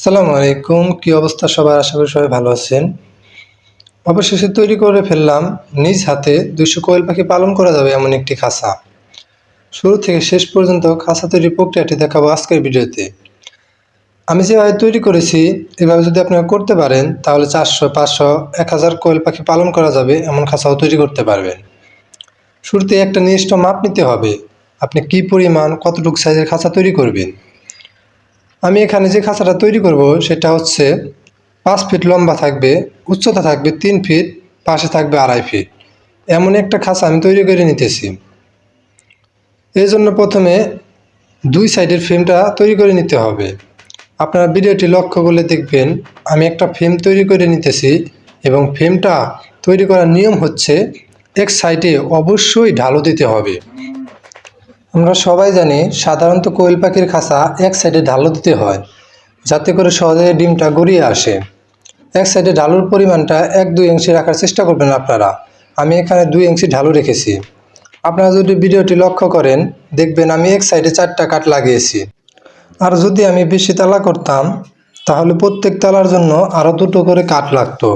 আসসালামু আলাইকুম। কি অবস্থা সবার? আশা করি সবাই ভালো আছেন। অবশেষে তৈরি করে ফেললাম। নিজ হাতে দুইশো কোয়েল পাখি পালন করা যাবে এমন একটি খাঁচা শুরু থেকে শেষ পর্যন্ত খাঁচা তৈরির প্রক্রিয়াটি দেখাবো আজকের ভিডিওতে। আমি যেভাবে তৈরি করেছি, এভাবে যদি আপনারা করতে পারেন, তাহলে চারশো, পাঁচশো, এক হাজার কোয়েল পাখি পালন করা যাবে এমন খাঁচাও তৈরি করতে পারবেন। শুরুতে একটা নির্দিষ্ট মাপ নিতে হবে। আপনি কি পরিমাণ, কতটুকু সাইজের খাঁচা তৈরি করবেন? আমি এখানে যে খাঁচাটা তৈরি করব, সেটা হচ্ছে পাঁচ ফিট লম্বা থাকবে, উচ্চতা থাকবে তিন ফিট, পাশে থাকবে আড়াই ফিট। এমন একটা খাঁচা আমি তৈরি করে নিতেছি। এই জন্য প্রথমে দুই সাইডের ফ্রেমটা তৈরি করে নিতে হবে। আপনারা ভিডিওটি লক্ষ্য করলে দেখবেন, আমি একটা ফ্রেম তৈরি করে নিতেছি এবং ফ্রেমটা তৈরি করার নিয়ম হচ্ছে, এক সাইডে অবশ্যই ঢালো দিতে হবে। আমরা সবাই জানি সাধারণত কোয়েল পাখির খাঁচা এক সাইডে ঢালু দিতে হয়, যাতে করে সহজে ডিমটা গড়িয়ে আসে। এক সাইডে ঢালুর পরিমাণটা এক দুই ইঞ্চি রাখার চেষ্টা করবেন আপনারা। আমি এখানে দুই ইঞ্চি ঢালু রেখেছি। আপনারা যদি ভিডিওটি লক্ষ্য করেন, দেখবেন আমি এক সাইডে চারটা কাট লাগিয়েছি। আর যদি আমি বেশি তালা করতাম, তাহলে প্রত্যেক তালার জন্য আরও দুটো করে কাঠ লাগতো।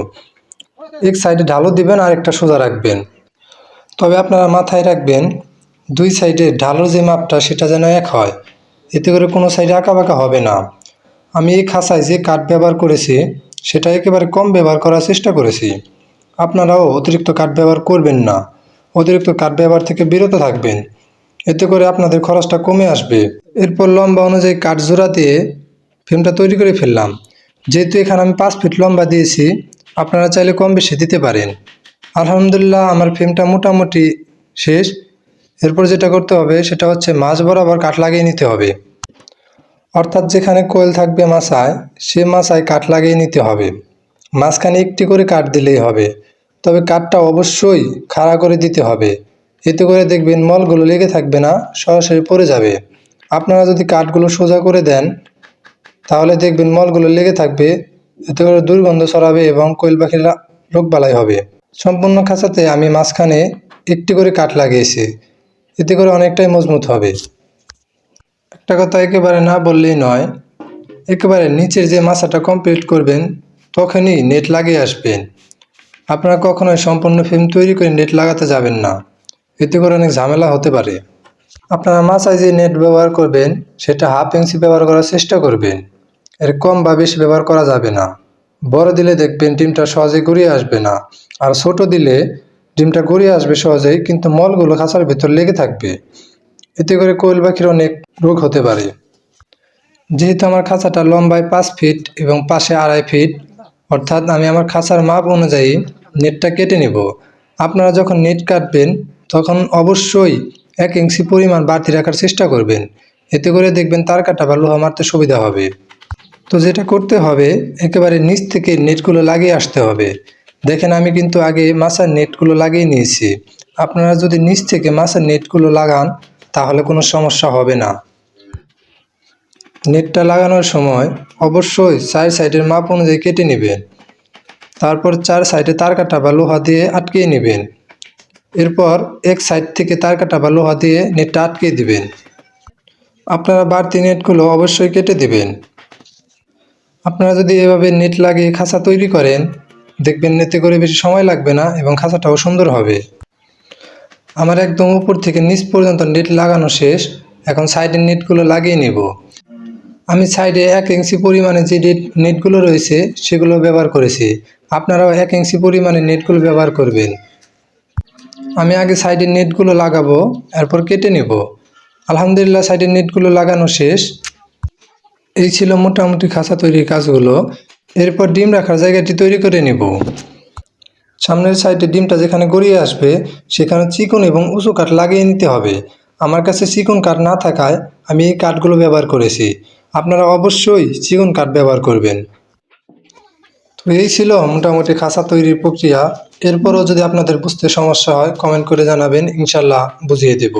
এক সাইডে ঢালু দিবেন আর একটা সোজা রাখবেন। তবে আপনারা মাথায় রাখবেন দুই সাইডে ঢালোর যে মাপটা সেটা যেন এক হয়, এতে করে কোনো সাইডে আঁকাবাঁকা হবে না। আমি এই খাঁচায় যে কাঠ ব্যবহার করেছি, সেটা একেবারে কম ব্যবহার করার চেষ্টা করেছি। আপনারাও অতিরিক্ত কাঠ ব্যবহার করবেন না। অতিরিক্ত কাঠ ব্যবহার থেকে বিরত থাকবেন। এতে করে আপনাদের খরচটা কমে আসবে। এরপর লম্বা অনুযায়ী কাঠ জোড়া দিয়ে ফ্রেমটা তৈরি করে ফেললাম। যেহেতু এখানে আমি পাঁচ ফিট লম্বা দিয়েছি, আপনারা চাইলে কম বেশি দিতে পারেন। আলহামদুলিল্লাহ, আমার ফ্রেমটা মোটামুটি শেষ। এরপর যেটা করতে হবে, সেটা হচ্ছে মাছ বরাবর কাঠ লাগিয়ে নিতে হবে। অর্থাৎ যেখানে কোয়েল থাকবে মাছায়, সে মাছায় কাঠ লাগিয়ে নিতে হবে। মাঝখানে একটি করে কাঠ দিলেই হবে। তবে কাঠটা অবশ্যই খাড়া করে দিতে হবে। এতে করে দেখবেন মলগুলো লেগে থাকবে না, সরাসরি পড়ে যাবে। আপনারা যদি কাঠগুলো সোজা করে দেন, তাহলে দেখবেন মলগুলো লেগে থাকবে। এতে করে দুর্গন্ধ ছড়াবে এবং কোয়েল পাখির রোগ বালাই হবে। সম্পূর্ণ খাঁচাতে আমি মাঝখানে একটি করে কাঠ লাগিয়েছি। এতে করে অনেকটাই মজবুত হবে। একটা কথা একেবারে না বললেই নয়, একেবারে নিচের যে মাছাটা কমপ্লিট করবেন, তখনই নেট লাগিয়ে আসবেন। আপনারা কখনোই সম্পূর্ণ ফিল্ম তৈরি করে নেট লাগাতে যাবেন না। এতে করে অনেক ঝামেলা হতে পারে। আপনারা মাছায় যে নেট ব্যবহার করবেন, সেটা হাফ ইঞ্চি ব্যবহার করার চেষ্টা করবেন। এর কম বা বেশি ব্যবহার করা যাবে না। বড় দিলে দেখবেন ডিমটা সহজে গড়িয়ে আসবে না। আর ছোট দিলে ডিমটা গড়িয়ে আসবে সহজেই, কিন্তু মলগুলো খাঁচার ভেতর লেগে থাকবে। এতে করে কোয়েল পাখির অনেক রোগ হতে পারে। যেহেতু আমার খাঁচাটা লম্বায় পাঁচ ফিট এবং পাশে আড়াই ফিট, অর্থাৎ আমি আমার খাঁচার মাপ অনুযায়ী নেটটা কেটে নেব। আপনারা যখন নেট কাটবেন, তখন অবশ্যই এক ইঞ্চি পরিমাণ বাড়তি রাখার চেষ্টা করবেন। এতে করে দেখবেন তার কাটা বা লোহা মারতে সুবিধা হবে। তো যেটা করতে হবে, একেবারে নিচ থেকে নেটগুলো লাগিয়ে আসতে হবে। দেখেন, আমি কিন্তু আগে মাছের নেটগুলো লাগিয়ে নিয়েছি। আপনারা যদি নিচ থেকে মাছের নেটগুলো লাগান, তাহলে কোনো সমস্যা হবে না। নেটটা লাগানোর সময় অবশ্যই চার সাইডের মাপ অনুযায়ী কেটে নেবেন। তারপর চার সাইডে তার কাটা বা লোহা দিয়ে আটকিয়ে নেবেন। এরপর এক সাইড থেকে তার কাটা বা লোহা দিয়ে নেটটা আটকিয়ে দিবেন। আপনারা বাড়তি নেটগুলো অবশ্যই কেটে দিবেন। আপনারা যদি এভাবে নেট লাগিয়ে খাঁচা তৈরি করেন দেখবেন নেতে করে বেশি সময় লাগবে না এবং খাঁচাটাও সুন্দর হবে। আমার একদম উপর থেকে নিচ পর্যন্ত নেট লাগানো শেষ। এখন সাইডের নেটগুলো লাগিয়ে নেব। আমি সাইডে এক ইঞ্চি পরিমাণে যে নেট, নেটগুলো রয়েছে সেগুলো ব্যবহার করেছি। আপনারাও এক ইঞ্চি পরিমাণে নেটগুলো ব্যবহার করবেন। আমি আগে সাইডের নেটগুলো লাগাবো, এরপর কেটে নেব। আলহামদুলিল্লাহ, সাইডের নেটগুলো লাগানো শেষ। এই ছিল মোটামুটি খাঁচা তৈরির কাজগুলো। এরপর ডিম রাখার জায়গাটি তৈরি করে নেব। সামনের সাইডে ডিমটা যেখানে গড়িয়ে আসবে, সেখানে চিকন এবং উঁচু কাঠ লাগিয়ে নিতে হবে। আমার কাছে চিকন কাঠ না থাকায় আমি এই কাঠগুলো ব্যবহার করেছি। আপনারা অবশ্যই চিকন কাঠ ব্যবহার করবেন। তো এই ছিল মোটামুটি খাঁচা তৈরির প্রক্রিয়া। এরপরও যদি আপনাদের বুঝতে সমস্যা হয় কমেন্ট করে জানাবেন, ইনশাল্লাহ বুঝিয়ে দেব।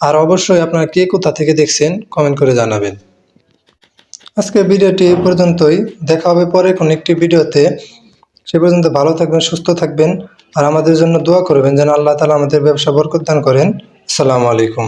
আর অবশ্যই আপনারা কে কোথা থেকে দেখছেন কমেন্ট করে জানাবেন। আজকে ভিডিওটি পর্যন্তই। দেখা হবে পরে কোনো একটি ভিডিওতে। সে পর্যন্ত ভালো থাকবেন, সুস্থ থাকবেন আর আমাদের জন্য দোয়া করবেন যেন আল্লাহ তালা আমাদের ব্যবসা বরকত দান করেন। আসসালামু আলাইকুম।